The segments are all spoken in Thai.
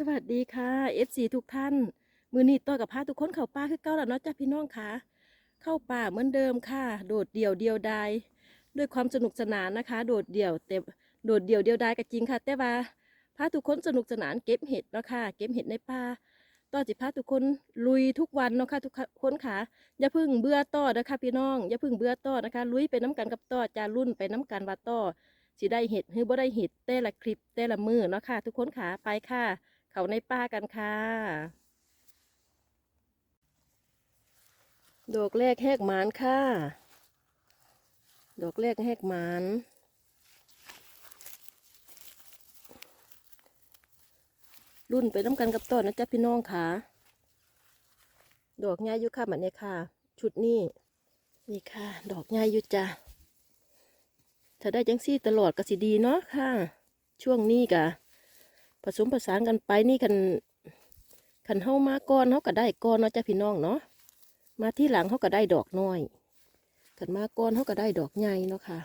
สวัสดีค่ะ FC ทุกท่าน มือนี้ต่อกับพาทุกคนเข้าป่าคือเก่าแล้วเนาะจ้าพี่น้องค่ะเข้าป่าเหมือนเดิมค่ะ โดดเดี่ยวเดียวดายด้วยความสนุกสนานนะคะ โดดเดี่ยวแต่โดดเดี่ยวเดียวดายก็จริงค่ะ แต่ว่าพาทุกคนสนุกสนานเก็บเห็ดเนาะค่ะเก็บเห็ดในป่าต่อจิพาทุกคนลุยทุกวันเนาะค่ะทุกคนค่ะอย่าพึ่งเบื่อต่อนะคะพี่น้องอย่าพึ่งเบื่อต่อนะคะ ลุยไปน้กันกับต่อจารุ่นไปน้กันว่าต่อสิได้เห็ดหรือบ่ได้เห็ดแต่ละคลิปแต่ละมือเนาะค่ะทุกคนค่ะไปค่ะ เขาในป่ากันค่ะ ดอกแรกแหกหมานค่ะ ดอกแรกแหกหมานรุ่นไปน้ำกันกับต้นนะจ๊ะพี่น้องค่ะ ดอกง่ายยู่ค่ะแบบนี้ค่ะ ชุดนี้นี่ค่ะ ดอกง่ายยู่จ้ะถ้าได้จังซี่ตลอดก็สิดีเนาะค่ะ ช่วงนี้กะ ผสมผสานกันไปนี่กันขันเฮามาก่อนเฮาก็ได้ก่อนเนาะจ้ะพี่น้องเนาะมาที่หลังเฮาก็ได้ดอกน้อยขันมาก่อนเฮาก็ได้ดอกใหญ่เนาะค่ะ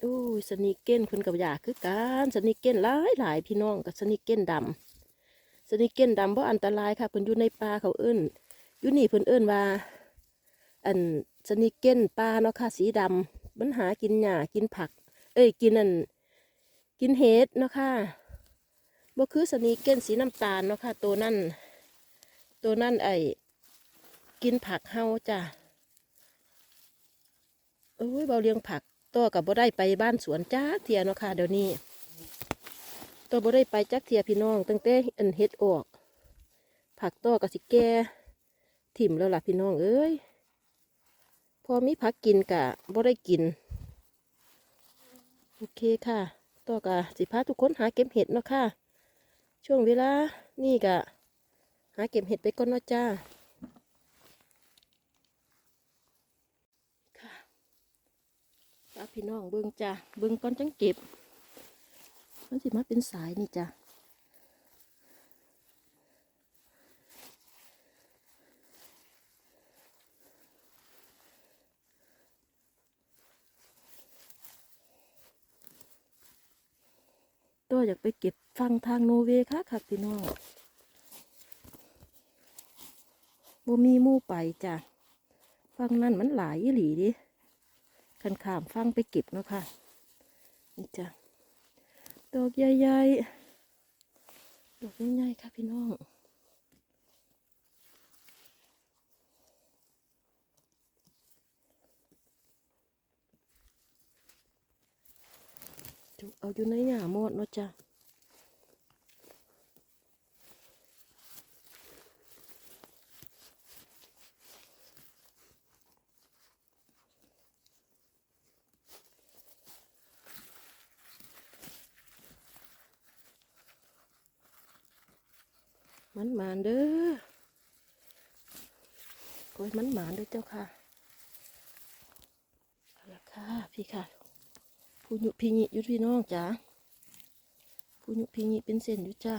โอ้ยสนิเก้นเพิ่นกับยาคือกันสนิเก้นหลายหลายพี่น้องกับสนิเก้นดำสนิเก้นดำเพราะอันตรายค่ะเพิ่นอยู่ในป่าเขาเอิ้นอยู่นี่เพิ่นเอิ้นว่า อันสนิเก้นป่าเนาะค่ะสีดำมันหากินหญ้ากินผัก เอ้ยกินอัน กินเห็ดเนาะค่ะบ่คือสนีเก้นสีน้ำตาลเนาะค่ะตัวนั่นตัวนั่นไอ้กินผักเฮาจ้ะโอ้ยเบาเลี้ยงผักตัวกับบ่ได้ไปบ้านสวนจ้าเทียเนาะค่ะเดี๋ยวนี้ตัวบ่ได้ไปจักเทียพี่น้องตั้งแต่อันเฮ็ดออก ผักตัวกับสิแก่ถิ่มแล้วล่ะพี่น้องเอ้ยพอมีผักกินกะบ่ได้กิน โอเคค่ะ ต่อกะสิพาทุกคนหาเก็บเห็ดเนาะค่ะ ช่วงเวลานี่กะหาเก็บเห็ดไปก่อนเนาะจ้าค่ะตาพี่น้องเบิ้งจ้าเบิ้งก่อนจังเก็บมันสิมาเป็นสายนี่จ้า อยากไปเก็บฟังทางโนเวค่ะค่ะพี่น้องบ่มีมู่ไปจ้ะฟังนั่นมันหลายอีหลีดิคันขามฟังไปเก็บเนาะค่ะนี่จ้ะดอกใหญ่ๆดอกใหญ่ๆค่ะพี่น้อง เอาอยู่ในหญ้าหมดเนาะจ้ะมันหมานเด้อโอ้ยมันหมานเด้อเจ้าค่ะเอาละค่ะพี่ค่ะ ผู้หยุพี่ญิอยู่พี่น้องจ้าผู้หยุพี่ญิเป็นเส้นอยู่จ้า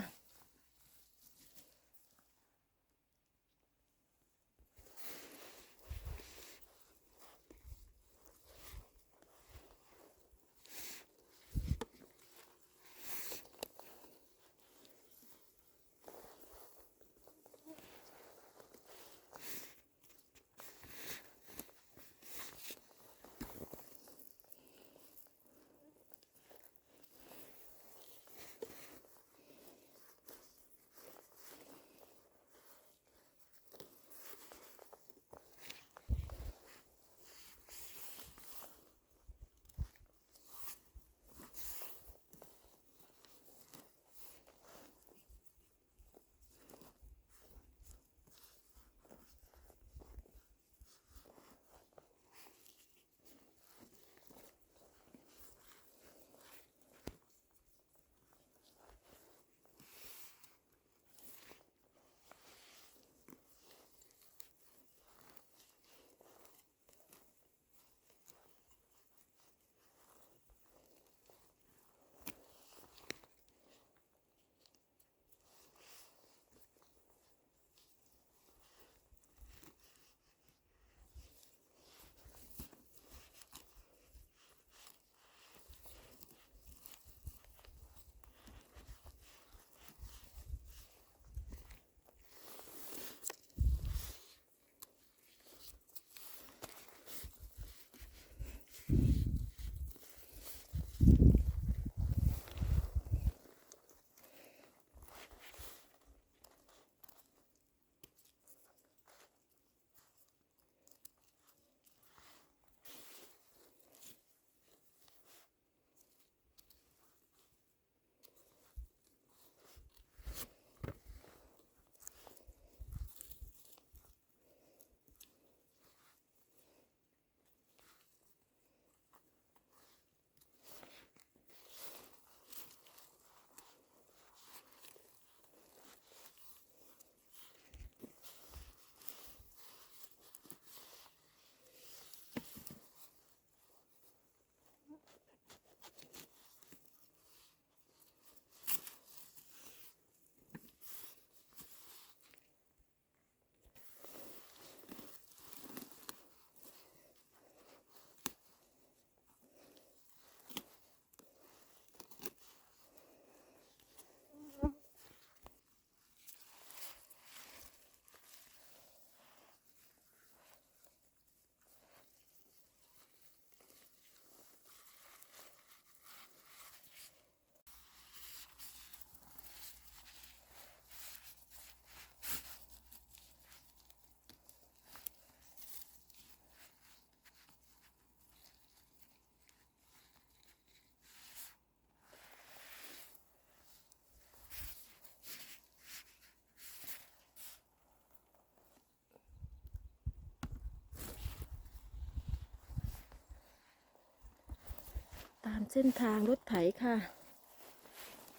ามเส้นทางรถไถค่ะ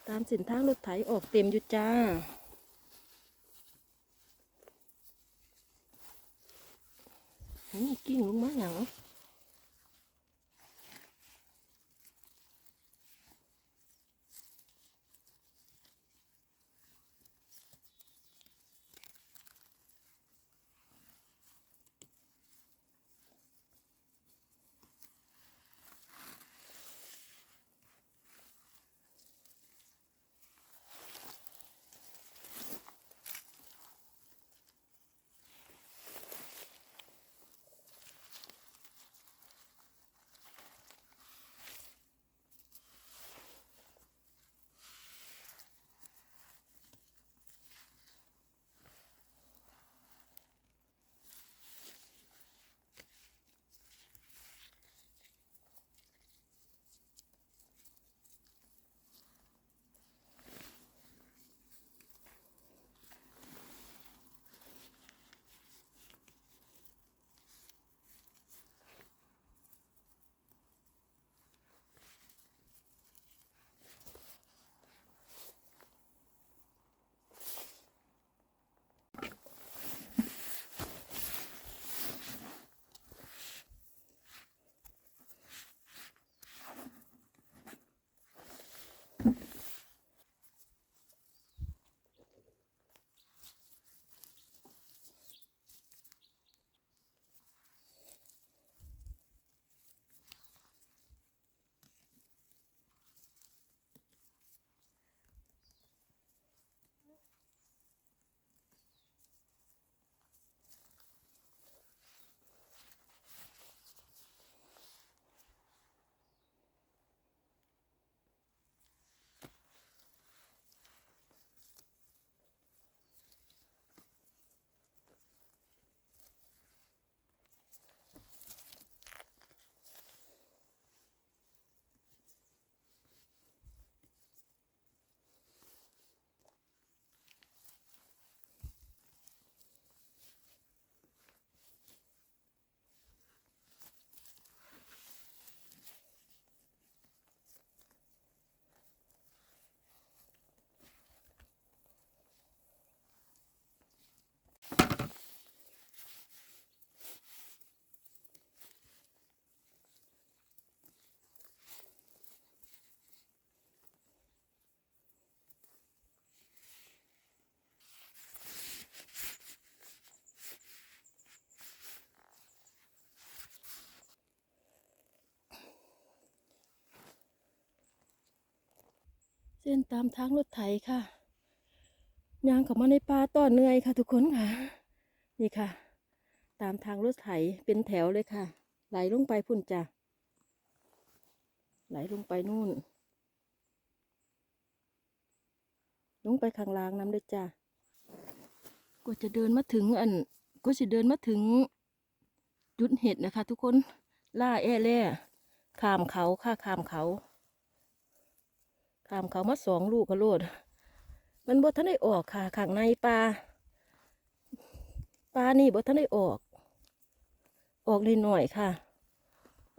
ตามเส้นทางรถไถออกเต็มอยู่จ้า นี่กิ้งลงมาอย่างเ้นตามทางรถไถค่ะยางเข้ามาในป่าต่อเหนื่อยค่ะทุกคนค่ะ นี่ค่ะ ตามทางรถไถเป็นแถวเลยค่ะ ไหลลงไปพุ่นจ้ะไหลลงไปนู่น ลงไปข้างล่างน้ำด้วยจ้ะกว่าจะเดินมาถึงอันก็จะเดินมาถึงจุดเห็ดนะคะ ทุกคนล่าแอ่แล่ขามเขาค่ะข้ามเขา ข้ามเขามาสองลูกก็โลด มันบ่ทันได้ออกค่ะข้างในปลาปลานี่บ่ทันได้ออก ออกเลยหน่อยค่ะ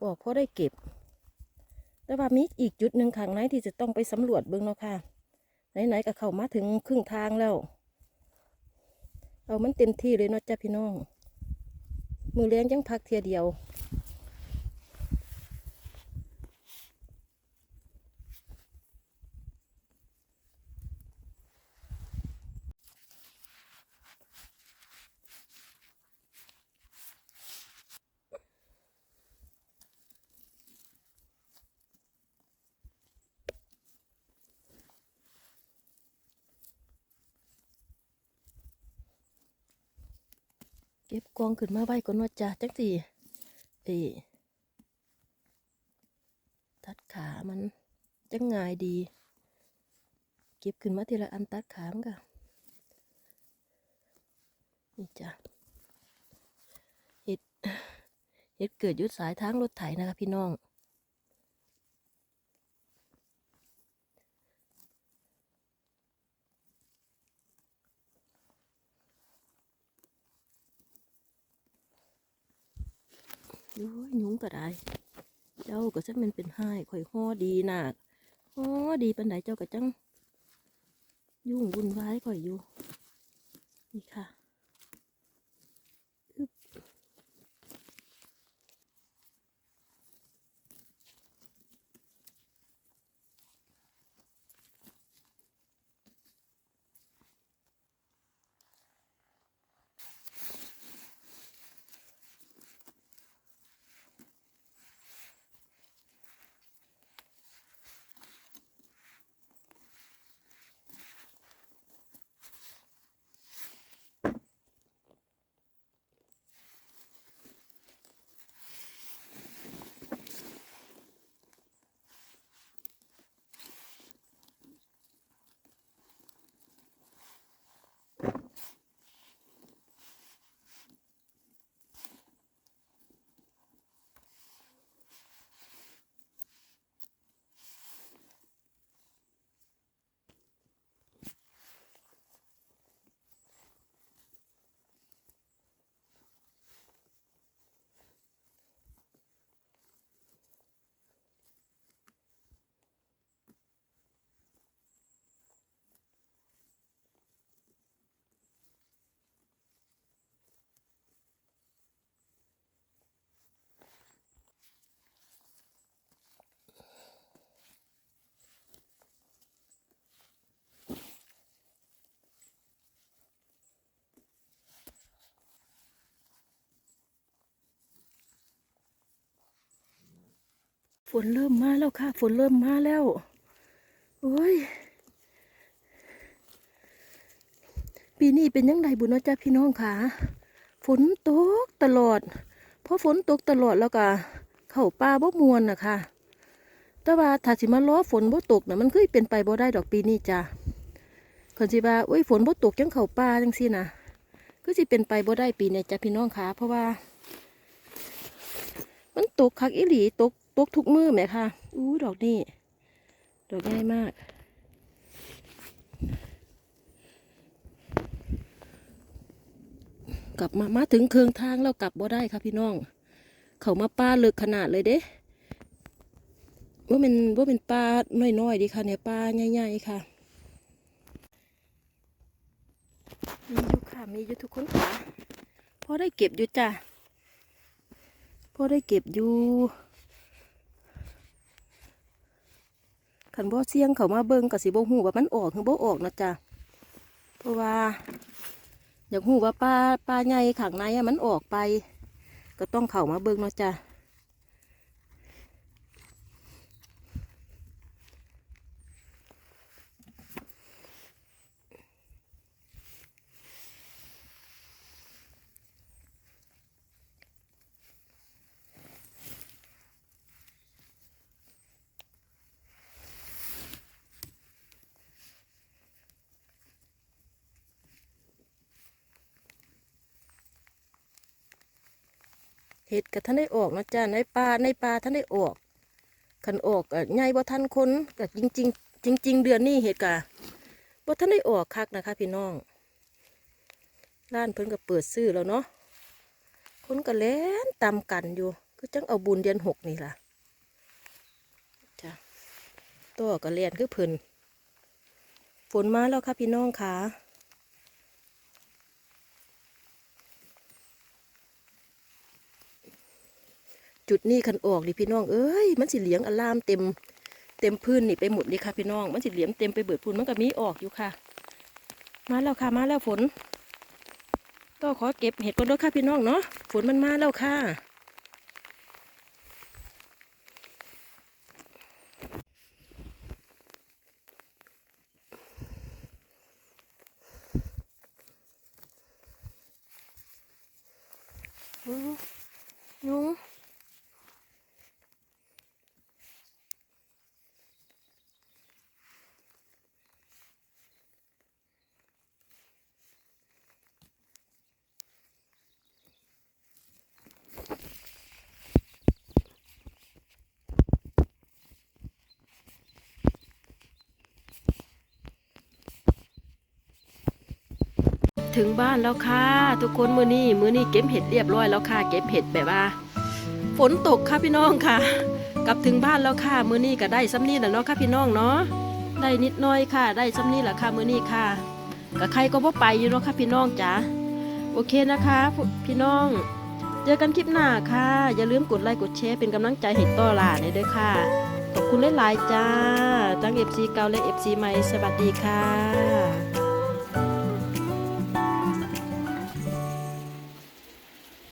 ออกเพราะได้เก็บ แต่ว่ามีอีกจุดหนึ่งข้างในที่จะต้องไปสำรวจเบิ่งเนาะค่ะ ไหนๆก็เข้ามาถึงครึ่งทางแล้ว เอามันเต็มที่เลยเนาะจ้าพี่น้อง มือเลี้ยงยังพักเทียเดียว กองขึ้นมาไว้ก่อนว่าจ้าจังสิเอตัดขามันจังง่ายดี เก็บขึ้นมาทีละอันตัดขามันก็นี่จ้ะเห็ดเห็ดเกิดยุดสายทางรถไถนะคะพี่น้อง ยุ้ยยุงก็ได้ เจ้าก็จะมันเป็นห้ายข่อยห่อดีหนักห่อดีปันไดเจ้าก็จัง ยุ่งวุ่นวายข่อยอยู่ นี่ค่ะ ฝนเริ่มมาแล้วค่ะ ฝนเริ่มมาแล้วโอ้ยปีนี้เป็นยังไงบุญนะจ้าพี่น้องค่ะฝนตกตลอด เพราะฝนตกตลอดแล้วก็เข้าป่าบ่มวนนะคะแต่ว่าถ้าสิมาล้อฝนบ่ตกนะมันคือเป็นไปบ่ได้ดอกปีนี้จ้าคนสิว่าอุ้ยฝนบ่ตกจังเข้าป่าจังซี่นะคือสิเป็นไปบ่ได้ปีนี้จ้าพี่น้องค่ะ เพราะว่า มันตกคักอีหลีตก ตกทุกมือแหมค่ะอู้ดอกนี่ดอกง่ายมาก กลับมามาถึงเคืองทางแล้วกลับบ่ได้ค่ะพี่น้อง เขามาป้าเลิกขนาดเลยเด้ว่าเป็นว่าเป็นปลาน้อยๆดีค่ะเนี่ยปลาใหญ่ๆค่ะ มีอยู่ค่ะ มีอยู่ทุกคนค่ะพอได้เก็บอยู่จ้ะพอได้เก็บอยู่ ขันบ่เสียงเขามาเบิ่งกับสิบ่หูว่ามันออกหรือบ่ออกนะจ๊ะเพราะว่า อยากหูว่าปลาปลาใหญ่ขังในมันออกไป ก็ต้องเข่ามาเบิ่งนะจ๊ะ เห็ดกับท่านได้ออกนะจ้ะในปลาในปลาท่านได้ออกขันออกอะใหญ่บ่ทันคนกับจริงๆจริงๆเดือนนี้เห็ดกะบ่ท่านได้ออกคักนะคะ พี่น้องร้านเพิ่นก็เปิดซื้อแล้วเนาะคนก็เล่นตามกันอยู่ก็จังเอาบุญเดือนหกนี่ล่ะจ้ะตัวก็เลียนคือเพิ่นฝนมาแล้วค่ะพี่น้องค่ะ จุดนี้คันออกดิพี่น้องเอ้ยมันสิเหลียงอลามเต็มเต็มพื้นนี่ไปหมดเลยค่ะพี่น้อง มันสิเหลียงเต็มไปเบิดพื้นมันก็มีออกอยู่ค่ะ มาแล้วค่ะมาแล้วฝนก็ขอเก็บเห็ดก่อนด้วยค่ะพี่น้องเนาะฝนมันมาแล้วค่ะอือยุง ถึงบ้านแล้วค่ะ ทุกคนมือนี้มือนี้เก็บเห็ดเรียบร้อยแล้วค่ะ เก็บเห็ดแบบว่า ฝนตกค่ะพี่น้องค่ะ กลับถึงบ้านแล้วค่ะ มือนี้ก็ได้ซ้ำนี่แหละเนาะค่ะพี่น้องเนาะได้นิดน้อยค่ะ ได้ซ้ำนี่แหละค่ะมือนี้ค่ะกับใครก็บ่ไปอยู่เนาะค่ะพี่น้องจ๋าโอเคนะคะ พี่น้อง เจอกันคลิปหน้าค่ะ อย่าลืมกดไลค์กดแชร์เป็นกำลังใจให้ต่อหลาในด้วยค่ะขอบคุณหลายๆจ้าทั้ง FC เก่าและ FC ใหม่สวัสดีค่ะ